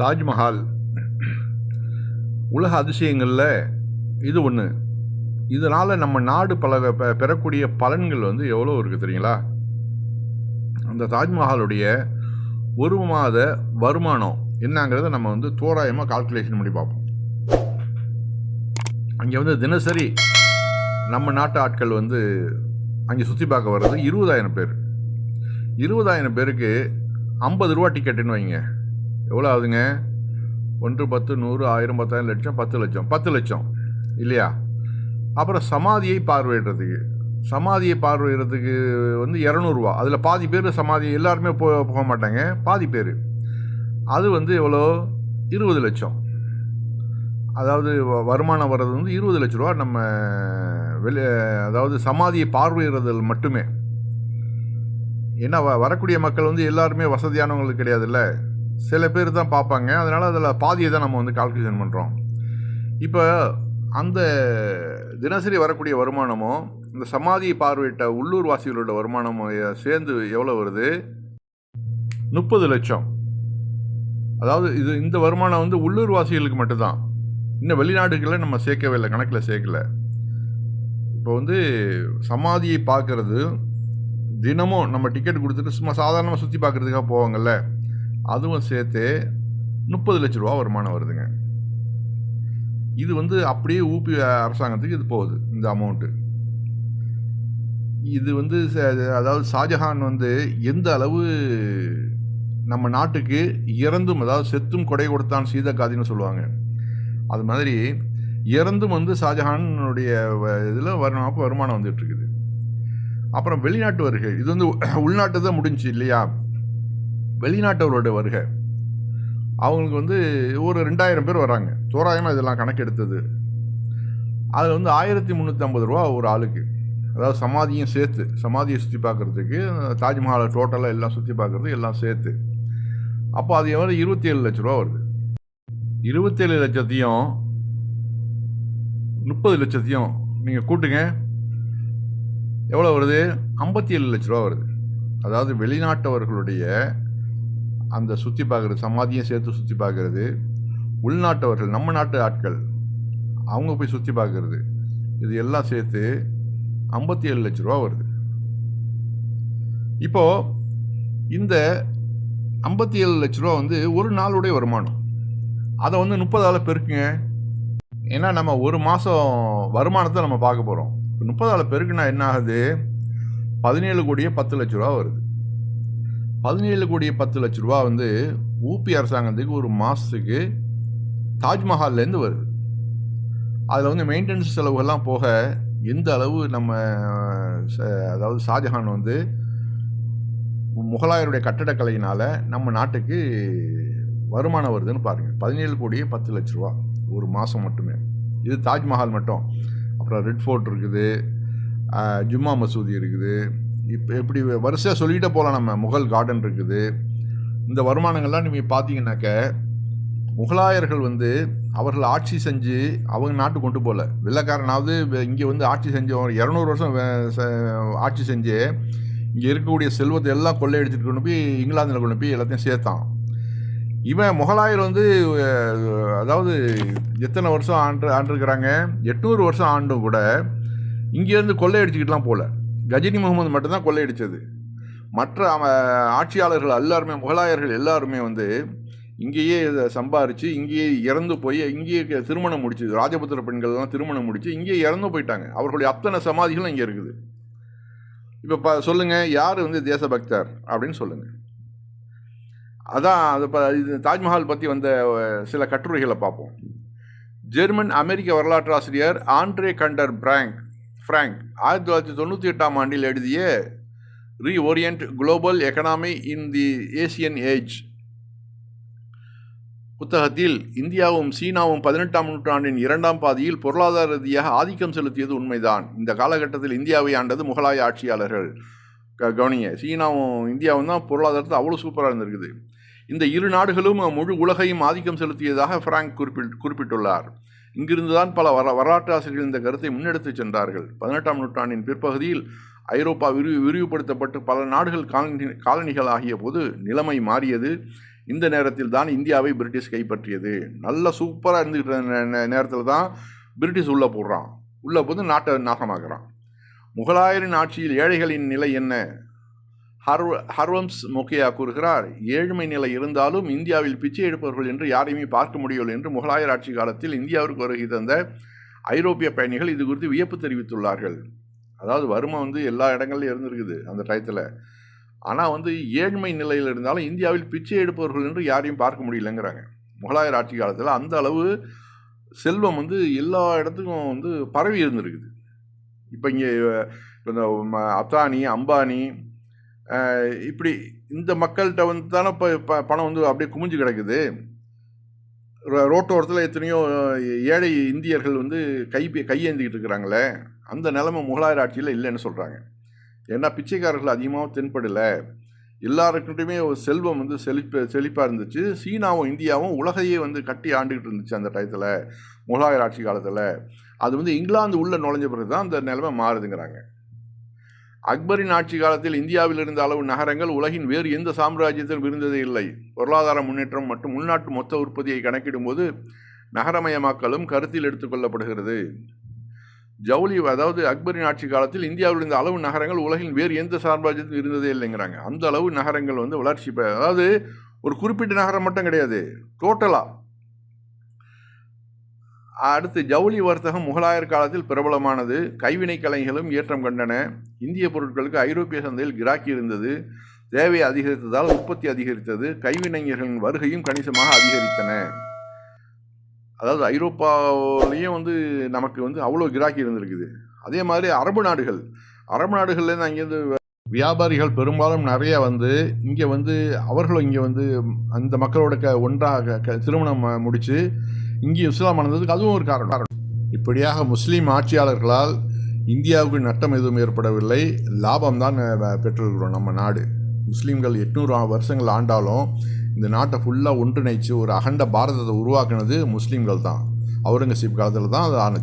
தாஜ்மஹால். உலக அதிசயங்களில் இது ஒன்று இதனால் நம்ம நாடு பல பெறக்கூடிய பலன்கள் வந்து எவ்வளோ இருக்குது தெரியுங்களா? அந்த தாஜ்மஹாலுடைய ஒரு மாத வருமானம் என்னங்கிறத நம்ம வந்து தோராயமாக கால்குலேஷன் பண்ணி பார்ப்போம். அங்கே வந்து தினசரி நம்ம நாட்டு ஆட்கள் வந்து அங்கே சுற்றி பார்க்க வர்றது இருபதாயிரம் பேர். இருபதாயிரம் பேருக்கு ஐம்பது ரூபா டிக்கெட்டுன்னு வைங்க. எவ்வளோ ஆகுதுங்க ஒன்று பத்து நூறு ஆயிரம் பத்தாயிரம் லட்சம் பத்து லட்சம். பத்து லட்சம். இல்லையா? அப்புறம் சமாதியை பார்வையிடுறதுக்கு. சமாதியை பார்வையிடுறதுக்கு வந்து இரநூறுவா. அதில் பாதி பேர் சமாதி எல்லாருமே போ போக மாட்டாங்க. பாதி பேர். அது வந்து எவ்வளோ? இருபது லட்சம். அதாவது வ- வருமானம் வர்றது வந்து இருபது லட்ச ரூபா. நம்ம வெளி அதாவது சமாதியை பார்வையிடுறதில் மட்டுமே. ஏன்னா வ- வரக்கூடிய மக்கள் வந்து எல்லாருமே வசதியானவங்களுக்கு கிடையாதுல்ல? சில பேர் தான் பார்ப்பாங்க. அதனால் அதில் பாதியை தான் நம்ம வந்து கால்குலேஷன் பண்ணுறோம் இப்போ அந்த தினசரி வரக்கூடிய வருமானமும் இந்த சமாதியை பார்வையிட்ட உள்ளூர் வாசிகளோட வருமானமும் சேர்ந்து எவ்வளோ வருது? முப்பது லட்சம். அதாவது இது இந்த வருமானம் வந்து உள்ளூர் வாசிகளுக்கு மட்டும்தான். இன்னும் வெளிநாடுகளில் நம்ம சேர்க்கவே இல்லை கணக்கில் சேர்க்கல. இப்போ வந்து சமாதியை பார்க்கறது தினமும் நம்ம டிக்கெட் கொடுத்துட்டு சும்மா சாதாரணமாக சுற்றி பார்க்குறதுக்காக போவாங்கல்ல? அதுவும் சேர்த்து முப்பது லட்ச ரூபா வருமானம் வருதுங்க. இது வந்து அப்படியே ஊபி அரசாங்கத்துக்கு இது போகுது இந்த அமௌண்ட்டு இது வந்து அதாவது ஷாஜஹான் வந்து எந்த அளவு நம்ம நாட்டுக்கு இறந்தும் அதாவது செத்தும் கொடை கொடுத்தான் சீதக்காதின்னு சொல்லுவாங்க. அது மாதிரி இறந்தும் வந்து ஷாஜஹானுடைய இதில் வருமானம் வருமானம் வந்துட்டு இருக்குது. அப்புறம் வெளிநாட்டு வருகை இது வந்து உள்நாட்டு தான் முடிஞ்சுச்சு இல்லையா? வெளிநாட்டவரோட வருகை. அவங்களுக்கு வந்து ஒரு ரெண்டாயிரம் பேர் வராங்க. தோராயமாக இதெல்லாம் கணக்கெடுத்தது. அதில் வந்து ஆயிரத்தி முந்நூற்றி ஐம்பது ரூபா ஒரு ஆளுக்கு. அதாவது சமாதியும் சேர்த்து சமாதியை சுற்றி பார்க்குறதுக்கு தாஜ்மஹாலை டோட்டலாக எல்லாம் சுற்றி பார்க்குறதுக்கு எல்லாம் சேர்த்து. அப்போ அது எவ்வளோ இருபத்தி ஏழு லட்ச ரூபா வருது. இருபத்தேழு லட்சத்தையும் முப்பது லட்சத்தையும் நீங்கள் கூட்டுங்க. எவ்வளோ வருது? ஐம்பத்தி ஏழு லட்ச ரூபா வருது. அதாவது வெளிநாட்டவர்களுடைய அந்த சுற்றி பார்க்குறது சமாதியும் சேர்த்து சுற்றி பார்க்குறது உள்நாட்டவர்கள் நம்ம நாட்டு ஆட்கள் அவங்க போய் சுற்றி பார்க்குறது இது எல்லாம் சேர்த்து ஐம்பத்தி ஏழு லட்ச ரூபா வருது. இப்போது இந்த ஐம்பத்தி ஏழு லட்ச ரூபா வந்து ஒரு நாளுடைய வருமானம். அதை வந்து முப்பதால் பெருக்குங்க. ஏன்னா நம்ம ஒரு மாதம் வருமானத்தை நம்ம பார்க்க போகிறோம் முப்பதால் பெருக்குனா என்ன ஆகுது? பதினேழு கோடியே பத்து லட்ச ரூபா வருது. பதினேழு கோடி பத்து லட்ச ரூபா வந்து ஊபி அரசாங்கத்துக்கு ஒரு மாதத்துக்கு தாஜ்மஹால்லேருந்து வருது. அதில் வந்து மெயின்டெனன்ஸ் செலவுகள்லாம் போக எந்த அளவு நம்ம ச- அதாவது ஷாஜஹான் வந்து முகலாயருடைய கட்டடக்கலையினால் நம்ம நாட்டுக்கு வருமானம் வருதுன்னு பாருங்கள் பதினேழு கோடியே பத்து லட்ச ரூபா ஒரு மாதம் மட்டுமே. இது தாஜ்மஹால் மட்டும். அப்புறம் ரெட் ஃபோர்ட் இருக்குது ஜும்மா மசூதி இருக்குது. இப்போ எப்படி வரிசையாக சொல்லிகிட்டே போகலாம் நம்ம. முகல் கார்டன் இருக்குது. இந்த வருமானங்கள்லாம் நீங்கள் பார்த்தீங்கன்னாக்க முகலாயர்கள் வந்து அவர்கள் ஆட்சி செஞ்சு அவங்க நாட்டு கொண்டு போகல வெள்ளைக்காரனாவது இங்கே வந்து ஆட்சி செஞ்சு ஒரு இரநூறு வருஷம் ஆட்சி செஞ்சு இங்கே இருக்கக்கூடிய செல்வத்தை எல்லாம் கொள்ளையடிச்சிட்டு கொண்டு போய் இங்கிலாந்தில் கொண்டு போய் எல்லாத்தையும் சேர்த்தான். இவன் முகலாயர் வந்து அதாவது எத்தனை வருஷம் ஆண்டு ஆண்டிருக்கிறாங்க? எட்நூறு வருஷம் ஆண்டும் கூட இங்கேருந்து கொள்ளையடிச்சுக்கிட்டுலாம் போகல கஜினி முகமது மட்டும்தான் கொள்ளையடித்தது மற்ற அவன் ஆட்சியாளர்கள் எல்லாருமே முகலாயர்கள் எல்லாருமே வந்து இங்கேயே இதை சம்பாரித்து இங்கேயே இறந்து போய் இங்கேயே திருமணம் முடிச்சு ராஜபுத்திர பெண்கள்லாம் திருமணம் முடித்து இங்கேயே இறந்து போயிட்டாங்க. அவர்களுடைய அத்தனை சமாதிகளும் இங்கே இருக்குது. இப்போ ப சொல்லுங்கள் யார் வந்து தேசபக்தர் அப்படின்னு சொல்லுங்கள் அதான் அது இப்போ இது தாஜ்மஹால் பற்றி வந்த சில கட்டுரைகளை பார்ப்போம். ஜெர்மன் அமெரிக்க வரலாற்று ஆசிரியர் ஆண்ட்ரே கண்டர் பிராங்க் ஃப்ராங்க் ஆயிரத்தி தொள்ளாயிரத்தி தொண்ணூற்றி எட்டாம் ஆண்டில் எழுதிய reorient global economy in the Asian age புத்தகத்தில் இந்தியாவும் சீனாவும் பதினெட்டாம் நூற்றாண்டின் இரண்டாம் பாதியில் பொருளாதார ரீதியாக ஆதிக்கம் செலுத்தியது உண்மைதான். இந்த காலகட்டத்தில் இந்தியாவை ஆண்டது முகலாய ஆட்சியாளர்கள். க கவனிங்க சீனாவும் இந்தியாவும் தான் பொருளாதாரத்தை அவ்வளோ சூப்பராக இருந்திருக்குது. இந்த இரு நாடுகளும் முழு உலகையும் ஆதிக்கம் செலுத்தியதாக ஃப்ராங்க் குறிப்பிட் குறிப்பிட்டுள்ளார். இங்கிருந்து தான் பல வர வரலாற்று ஆசிரியர்கள் இந்த கருத்தை முன்னெடுத்துச் சென்றார்கள். பதினெட்டாம் நூற்றாண்டின் பிற்பகுதியில் ஐரோப்பா விரிவு விரிவுபடுத்தப்பட்டு பல நாடுகள் காலனி காலனிகள் ஆகிய போது நிலைமை மாறியது. இந்த நேரத்தில் தான் இந்தியாவை பிரிட்டிஷ் கைப்பற்றியது. நல்ல சூப்பராக இருந்துக்கிட்ட நேரத்தில் தான் பிரிட்டிஷ் உள்ளே போடுறான். உள்ளே போது நாட்டை நாசமாக்குறான். முகலாயரின் ஆட்சியில் ஏழைகளின் நிலை என்ன? ஹர்வ ஹர்வம்ஸ் மொக்கையா கூறுகிறார். ஏழ்மை நிலை இருந்தாலும் இந்தியாவில் பிச்சை எடுப்பவர்கள் என்று யாரையுமே பார்க்க முடியவில்லை என்று முகலாயர் ஆட்சி காலத்தில் இந்தியாவிற்கு வருகை தந்த ஐரோப்பிய பயணிகள் இது குறித்து வியப்பு தெரிவித்துள்ளார்கள். அதாவது வறுமை வந்து எல்லா இடங்கள்லையும் இருந்திருக்குது அந்த டயத்தில். ஆனால் வந்து ஏழ்மை நிலையில் இருந்தாலும் இந்தியாவில் பிச்சை எடுப்பவர்கள் என்று யாரையும் பார்க்க முடியலங்கிறாங்க. முகலாயர் ஆட்சி காலத்தில் அந்த அளவு செல்வம் வந்து எல்லா இடத்துக்கும் வந்து பரவி இருந்திருக்குது. இப்போ இங்கே இந்த ம- அத்தானி அம்பானி இப்படி இந்த மக்கள்கிட்ட வந்து தானே இப்போ ப பணம் வந்து அப்படியே குமிஞ்சு கிடக்குது. ரோ- ரோட்டோரத்தில் எத்தனையோ ஏழை இந்தியர்கள் வந்து கை கையேந்திக்கிட்டு இருக்கிறாங்களே அந்த நிலைமை முகலாயர் ஆட்சியில் இல்லைன்னு சொல்கிறாங்க ஏன்னா பிச்சைக்காரர்கள் அதிகமாக தென்படலை. எல்லாருக்கிட்டையுமே ஒரு செல்வம் வந்து செழிப்பு செழிப்பாக இருந்துச்சு. சீனாவும் இந்தியாவும் உலகையே வந்து கட்டி ஆண்டுகிட்டு இருந்துச்சு அந்த டயத்தில் முகலாயர் ஆட்சி காலத்தில். அது வந்து இங்கிலாந்து உள்ளே நுழைஞ்ச பிறகு தான் அந்த நிலைமை மாறுதுங்கிறாங்க. அக்பரின் ஆட்சி காலத்தில் இந்தியாவில் இருந்த அளவு நகரங்கள் உலகின் வேறு எந்த சாம்ராஜ்யத்திலும் இருந்ததே இல்லை. பொருளாதார முன்னேற்றம் மற்றும் உள்நாட்டு மொத்த உற்பத்தியை கணக்கிடும்போது நகரமயமாக்கலும் கருத்தில் எடுத்துக்கொள்ளப்படுகிறது ஜவுளி அதாவது அக்பரின் ஆட்சி காலத்தில் இந்தியாவில் இருந்த அளவு நகரங்கள் உலகின் வேறு எந்த சாம்ராஜ்யத்திலும் இருந்ததே இல்லைங்கிறாங்க. அந்த அளவு நகரங்கள் வந்து வளர்ச்சி அதாவது ஒரு குறிப்பிட்ட நகரம் மட்டும் கிடையாது டோட்டலாக அடுத்து ஜவுளி வர்த்தகம் முகலாயர் காலத்தில் பிரபலமானது. கைவினை கலைகளும் ஏற்றம் கண்டன. இந்திய பொருட்களுக்கு ஐரோப்பிய சந்தையில் கிராக்கி இருந்தது. தேவை அதிகரித்ததால் உற்பத்தி அதிகரித்தது. கைவினைஞர்களின் வருகையும் கணிசமாக அதிகரித்தன. அதாவது ஐரோப்பாவிலையும் வந்து நமக்கு வந்து அவ்வளோ கிராக்கி இருந்திருக்குது. அதே மாதிரி அரபு நாடுகள். அரபு நாடுகள்லேருந்து அங்கேருந்து வியாபாரிகள் பெரும்பாலும் நிறைய வந்து இங்கே வந்து அவர்களும் இங்கே வந்து அந்த மக்களோட க ஒன்றாக க திருமணம் முடித்து இங்கே இஸ்லாம் வந்ததுக்கு அதுவும் ஒரு காரணம். இப்படியாக முஸ்லீம் ஆட்சியாளர்களால் இந்தியாவுக்கு நட்டம் எதுவும் ஏற்படவில்லை. லாபம் தான் பெற்றிருக்கிறோம் நம்ம நாடு. முஸ்லீம்கள் எட்நூறு வருஷங்கள் ஆண்டாலும் இந்த நாட்டை ஃபுல்லாக ஒன்றிணைச்சு ஒரு அகண்ட பாரதத்தை உருவாக்குனது முஸ்லீம்கள் தான். அவுரங்கசீப் காலத்தில் தான் அது ஆனது.